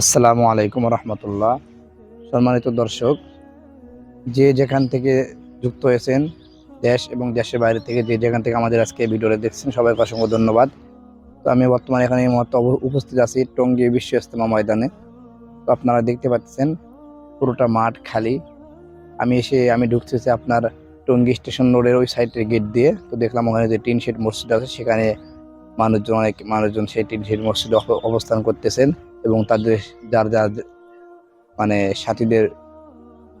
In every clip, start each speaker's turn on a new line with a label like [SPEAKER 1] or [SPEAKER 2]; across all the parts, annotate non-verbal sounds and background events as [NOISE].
[SPEAKER 1] আসসালামু আলাইকুম রহমতুল্লাহ। সম্মানিত দর্শক, যে যেখান থেকে যুক্ত হয়েছেন, দেশ এবং দেশের বাইরে থেকে যে যেখান থেকে আমাদের আজকে ভিডিওটা দেখছেন, সবাইকে অসংখ্য ধন্যবাদ। তো আমি বর্তমানে এখানে এই মুহূর্তে উপস্থিত আছি টঙ্গী বিশ্ব ইস্তেমা ময়দানে। তো আপনারা দেখতে পাচ্ছেন, পুরোটা মাঠ খালি। আমি এসে, আমি ঢুকতেছি আপনার টঙ্গী স্টেশন রোডের ওই সাইডের গেট দিয়ে, তো দেখলাম ওখানে যে টিন শেড মসজিদ আছে, সেখানে মানুষজন, অনেক মানুষজন সেই টিন শেড মসজিদে অব- অবস্থান করতেছেন। এবং তাদের যার যার মানে সাথীদের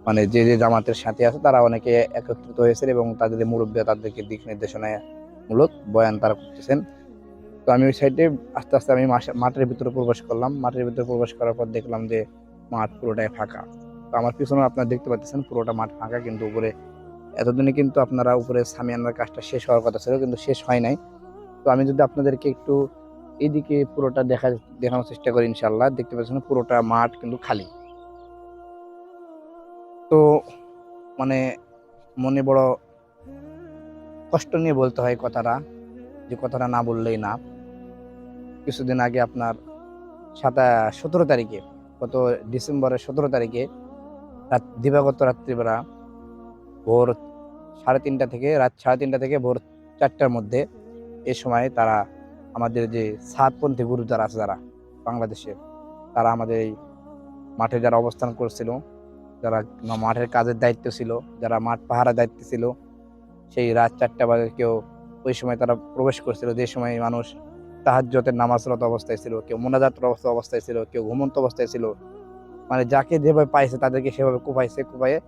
[SPEAKER 1] মানে যে যে জামাতের সাথী আছে তারা অনেকে একত্রিত হয়েছেন এবং তাদের মুরব্বী তাদেরকে দিক নির্দেশনামূলক বয়ান তারা করতেছেন। তো আমি ওই সাইডে আস্তে আস্তে আমি মাঠের ভিতরে প্রবেশ করলাম। মাঠের ভিতরে প্রবেশ করার পর দেখলাম যে মাঠ পুরোটাই ফাঁকা। তো আমার পিছনে আপনারা দেখতে পাচ্ছেন পুরোটা মাঠ ফাঁকা, কিন্তু উপরে এতদিনে কিন্তু আপনারা উপরে সামিয়ানার কাজটা শেষ হওয়ার কথা ছিল, কিন্তু শেষ হয় নাই। তো আমি যদি আপনাদেরকে একটু এইদিকে পুরোটা দেখা দেখানোর চেষ্টা করি ইনশাল্লাহ দেখতে পাচ্ছেন পুরোটা মাঠ কিন্তু খালি। তো মানে মনে বড় কষ্ট নিয়ে বলতে হয় কথাটা, যে কথাটা না বললেই না। কিছুদিন আগে আপনার সাতা সতেরো তারিখে, গত ডিসেম্বরের সতেরো তারিখে রাত, দিবাগত রাত্রিবেলা ভোর সাড়ে তিনটা থেকে, রাত সাড়ে তিনটা থেকে ভোর চারটার মধ্যে এ সময় তারা আমাদের যে সাতপন্থী গুরু যারা আছে যারা বাংলাদেশে তারা আমাদের এই মাঠে যারা অবস্থান করছিল, যারা মাঠের কাজের দায়িত্ব ছিল, যারা মাঠ পাহারা দায়িত্ব ছিল, সেই রাত চারটা বাজে কেউ ওই সময় তারা প্রবেশ করছিল। যে সময় মানুষ তাহাজ্জতের নামাজরত অবস্থায় ছিল, কেউ মোনাজাত অবস্থায় ছিল, কেউ ঘুমন্ত অবস্থায় ছিল। মানে যাকে যেভাবে পাইছে তাদেরকে সেভাবে কুপাইছে কুপাইয়ে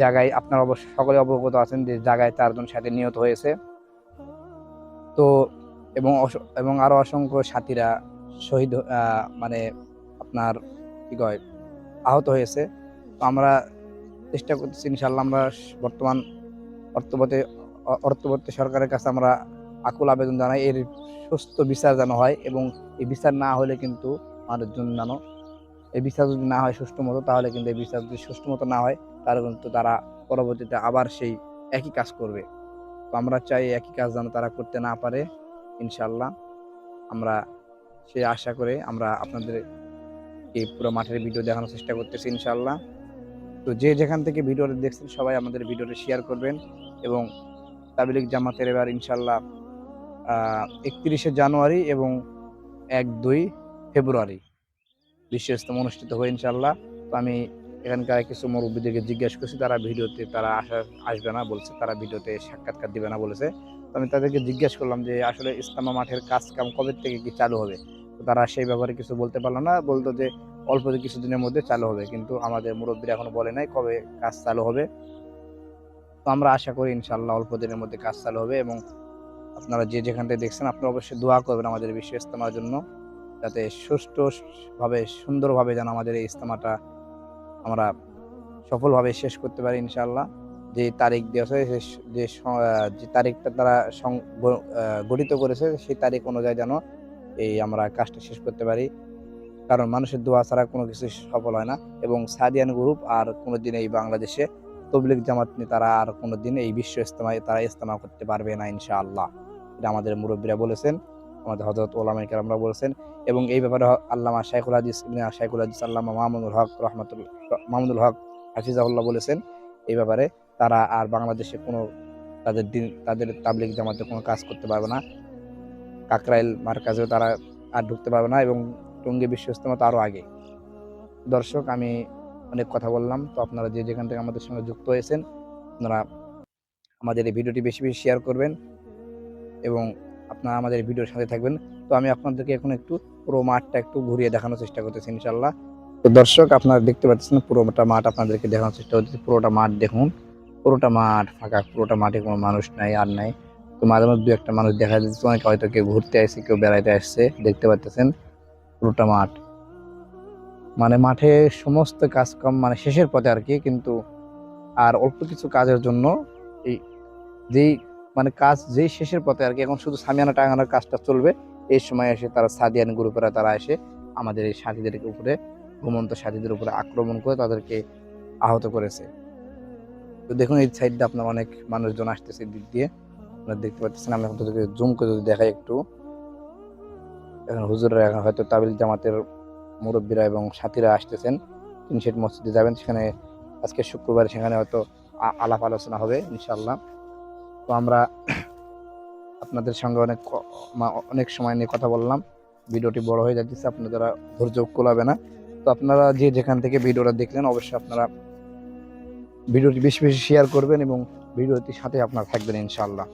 [SPEAKER 1] জায়গায় আপনার অবশ্য সকলে অবগত আছেন যে জায়গায় চারজন সাথে নিহত হয়েছে। তো এবং এবং আরও অসংখ্য সাথীরা শহীদ মানে আপনার কী কয়, আহত হয়েছে। তো আমরা চেষ্টা করতেছি ইনশাল্লাহ আমরা বর্তমান অর্থবর্তী অর্থবর্তী সরকারের কাছে আমরা আকুল আবেদন জানাই, এর সুস্থ বিচার যেন হয় এবং এই বিচার না হলে কিন্তু মানুষজন যেন, এই বিচার যদি না হয় সুষ্ঠু মতো, তাহলে কিন্তু এই বিচার যদি সুষ্ঠু মতো না হয়, তাহলে কিন্তু তারা পরবর্তীতে আবার সেই একই কাজ করবে। তো আমরা চাই একই কাজ যেন তারা করতে না পারে। ইনশাল্লাহ আমরা সে আশা করে আমরা আপনাদের এই পুরো মাঠের ভিডিও দেখানোর চেষ্টা করতেছি ইনশাল্লাহ তো যে যেখান থেকে ভিডিওটা দেখছেন সবাই আমাদের ভিডিওটা শেয়ার করবেন এবং তাবলিক জামাতের এবার ইনশাল্লাহ একত্রিশে জানুয়ারি এবং এক দুই ফেব্রুয়ারি বিশ্ব ইস্তেমা অনুষ্ঠিত হবে ইনশাল্লাহ তো আমি এখানকার কিছু মুরব্বীদেরকে জিজ্ঞেস করছি, তারা ভিডিওতে, তারা আসা, আসবে না বলছে, তারা ভিডিওতে সাক্ষাৎকার দিবে না বলেছে। তো আমি তাদেরকে জিজ্ঞেস করলাম যে, আসলে ইস্তামা মাঠের কাজ কাম কবে থেকে কি চালু হবে? তো তারা সেই ব্যাপারে কিছু বলতে পারল না, বলতো যে, অল্প কিছুদিনের মধ্যে চালু হবে, কিন্তু আমাদের মুরব্বীরা এখনও বলে নাই কবে কাজ চালু হবে। তো আমরা আশা করি ইনশাল্লাহ অল্প দিনের মধ্যে কাজ চালু হবে এবং আপনারা যে যেখান থেকে দেখছেন, আপনারা অবশ্যই দোয়া করবেন আমাদের বিশ্ব ইস্তেমার জন্য, যাতে সুষ্ঠুভাবে, সুন্দরভাবে যেন আমাদের এই ইস্তেমাটা আমরা সফলভাবে শেষ করতে পারি ইনশাল্লাহ যে তারিখ দেওয়া যে যে তারিখটা তারা গঠিত করেছে, সেই তারিখ অনুযায়ী যেন এই আমরা কাজটা শেষ করতে পারি। কারণ মানুষের দোয়া ছাড়া কোনো কিছু সফল হয় না এবং সাদিয়ান গ্রুপ আর কোনো দিন এই বাংলাদেশে তবলিক জামাত নিয়ে তারা আর কোনো দিন এই বিশ্ব ইস্তেমায় তারা ইস্তেমা করতে পারবে না ইনশাআল্লাহ। এটা আমাদের মুরব্বীরা বলেছেন। আমাদের হজরত ওলামাই কেরামরা বলেছেন এবং এই ব্যাপারে আল্লামা শাইখুল হাদিস শাইখুল হাদিস আল্লামা মাহমুদুল হক রহমতুল মাহমুদুল হক হাফিজাহুল্লাহ বলেছেন এই ব্যাপারে তারা আর বাংলাদেশে কোনো তাদের দিন, তাদের তাবলিক জামাতে কোনো কাজ করতে পারবে না। কাকরাইল মার্কাজেও তারা আর ঢুকতে পারবে না এবং টঙ্গী বিশ্ব ইস্তেমা তো আরও আগে। দর্শক, আমি অনেক কথা বললাম, তো আপনারা যে যেখান থেকে আমাদের সঙ্গে যুক্ত হয়েছেন, আপনারা আমাদের এই ভিডিওটি বেশি বেশি শেয়ার করবেন এবং আপনারা আমাদের ভিডিওর সাথে থাকবেন। তো আমি আপনাদেরকে এখন একটু পুরো মাঠটা একটু ঘুরিয়ে দেখানোর চেষ্টা করতেছি ইনশাল্লাহ তো দর্শক, আপনারা দেখতে পাচ্ছেন পুরোটা মাঠ আপনাদেরকে দেখানোর চেষ্টা করতেছি। পুরোটা মাঠ দেখুন, পুরোটা মাঠ ফাঁকা, পুরোটা মাঠে কোনো মানুষ নাই, আর নাই। তো মাঝে মধ্যে দু একটা মানুষ দেখা যাচ্ছে, অনেকে হয়তো কেউ ঘুরতে আসছে, কেউ বেড়াইতে আসছে, দেখতে পাচ্ছেন পুরোটা মাঠ। মানে মাঠে সমস্ত কাজকাম মানে শেষের পথে আর কি, কিন্তু আর অল্প কিছু কাজের জন্য এই যেই মানে কাজ যেই শেষের পথে আর কি, এখন শুধু সামিয়ানা টাঙানোর কাজটা চলবে। এই সময় এসে তারা সাদিয়ান গ্রুপেরা তারা এসে আমাদের এই সাথীদের উপরে, ঘুমন্ত সাথীদের উপরে আক্রমণ করে তাদেরকে আহত করেছে। তো দেখুন, এই সাইডটা আপনার অনেক মানুষজন আসতেছে দিক দিয়ে। আপনারা দেখতে পাচ্ছেন, আমি এখন তাদেরকে জুম করে যদি দেখাই একটু। এখন হুজুররা এখন হয়তো তাবিল জামাতের মুরব্বীরা এবং সাথীরা আসতেছেন। তিনশেট মসজিদে যাবেন, সেখানে আজকে শুক্রবার, সেখানে হয়তো আলাপ আলোচনা হবে ইনশাল্লাহ তো আমরা আপনাদের সঙ্গে অনেক অনেক সময় নিয়ে কথা বললাম। ভিডিওটি বড় হয়ে যাচ্ছে আপনারা ধৈর্য কোলাবে না। তো আপনারা যে যেখান থেকে ভিডিওটা দেখলেন, অবশ্যই আপনারা ভিডিওটি বেশি বেশি শেয়ার করবেন এবং ভিডিওটির সাথে আপনারা থাকবেন ইনশাল্লাহ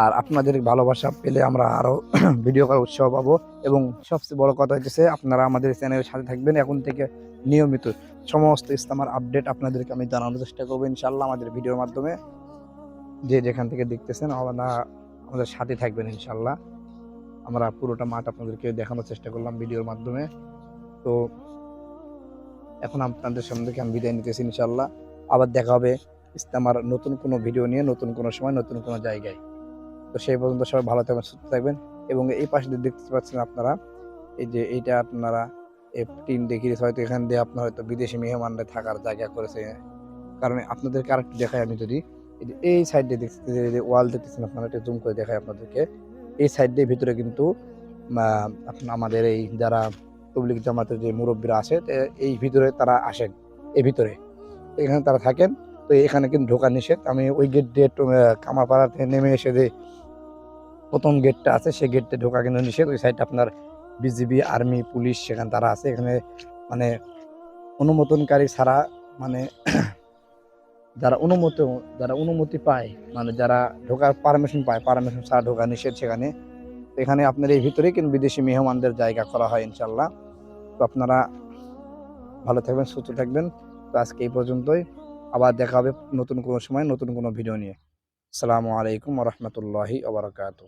[SPEAKER 1] আর আপনাদের ভালোবাসা পেলে আমরা আরও [CLEARS THROAT] ভিডিও করার উৎসাহ পাবো। এবং সবচেয়ে বড় কথা হচ্ছে আপনারা আমাদের চ্যানেলের সাথে থাকবেন। এখন থেকে নিয়মিত সমস্ত ইসলামার আপডেট আপনাদেরকে আমি জানানোর চেষ্টা করব ইনশাল্লাহ আমাদের ভিডিওর মাধ্যমে। যে যেখান থেকে দেখতেছেন আপনারা আমাদের সাথে থাকবেন ইনশাল্লাহ। আমরা পুরোটা মাঠ আপনাদেরকে দেখানোর চেষ্টা করলাম ভিডিওর মাধ্যমে। তো এখন আপনাদের সামনে থেকে আমি বিদায় নিতেছি ইনশাল্লাহ। আবার দেখা হবে ইসলামার নতুন কোনো ভিডিও নিয়ে, নতুন কোনো সময়, নতুন কোনো জায়গায়। তো সেই পর্যন্ত সবাই ভালো থাকবেন, সুস্থ থাকবেন। এবং এই পাশে দেখতে পাচ্ছেন আপনারা, এই যে এইটা আপনারা, এই টিন দেখিয়েছে হয়তো এখান দিয়ে আপনার হয়তো বিদেশি মেহমানরা থাকার জায়গা করেছে। কারণ আপনাদেরকে আরেকটু দেখাই আমি যদি। এই সাইডে দেখতে ওয়াল দেখতেছেন আপনারা একটু জুম করে দেখাই আপনাদেরকে। এই সাইড ভিতরে কিন্তু আমাদের এই যারা তবলিগ জামাতের যে মুরব্বীরা আসে এই ভিতরে তারা আসেন এই ভিতরে। এখানে তারা থাকেন তো এখানে কিন্তু ঢোকা নিষেধ। আমি ওই গেট দিয়ে আহ, নেমে এসে যে প্রথম গেটটা আছে সেই গেটটা ঢোকা কিন্তু নিষেধ। ওই সাইডটা আপনার বিজিবি আর্মি পুলিশ সেখানে তারা আছে। এখানে মানে অনুমোদনকারী ছাড়া মানে যারা অনুমতি যারা অনুমতি পায় মানে যারা ঢোকার পারমিশন পায় পারমিশন ছাড়া ঢোকা নিষেধ সেখানে, এখানে আপনার এই ভিতরে কিন্তু বিদেশি মেহমানদের জায়গা করা হয় ইনশাল্লাহ তো আপনারা ভালো থাকবেন, সুস্থ থাকবেন। তো আজকে এই পর্যন্তই। আবার দেখা হবে নতুন কোনো সময়, নতুন কোনো ভিডিও নিয়ে। আসসালামু আলাইকুম রহমতুল্লাহি আবরকাত